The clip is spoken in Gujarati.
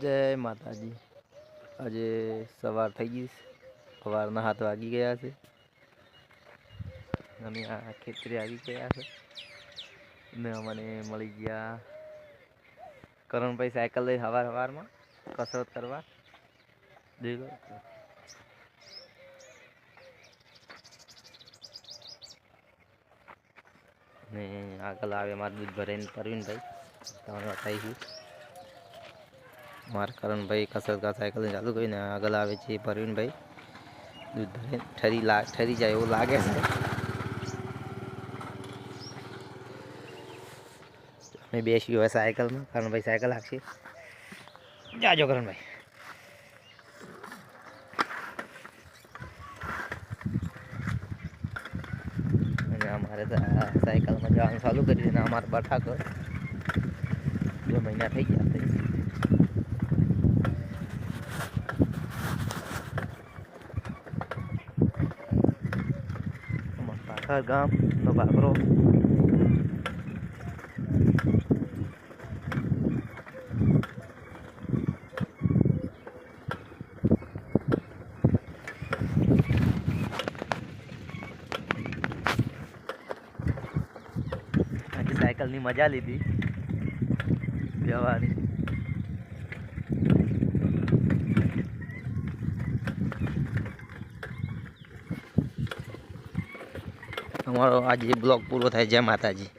જય માતાજી. આજે સવાર થઈ ગઈ સવારના હાથ વાગી ગયા છે. અમે આ ખેતરે આવી ગયા છે. ને અમને મળી ગયા કરણભાઈ સાયકલ લઈ સવાર સવારમાં કસરત કરવા. જોઈ લો ને આગળ આવે મારું દૂધ ભરાઈને પરવીનભાઈ. તમને બતાવીશું. મારા કરણભાઈ કસરત કા સાયકલ ચાલુ કરીને આગળ આવે છે પરવીનભાઈ દૂધ ભરીને ઠરી લા ઠરી જાય એવું લાગે છે અમે બેસી હવે સાયકલમાં કરણભાઈ સાયકલ હાંકશે જાજો કરણભાઈ અને અમારે તો આ સાયકલમાં જવાનું ચાલુ કરી દીધું અમારે બઠાકો બે મહિના થઈ ગયા છે અમારા પાછળ ગામનો બાબરો આજે સાયકલની મજા લીધી જવાની અમારો આજે બ્લોગ પૂરો થાય. જય માતાજી.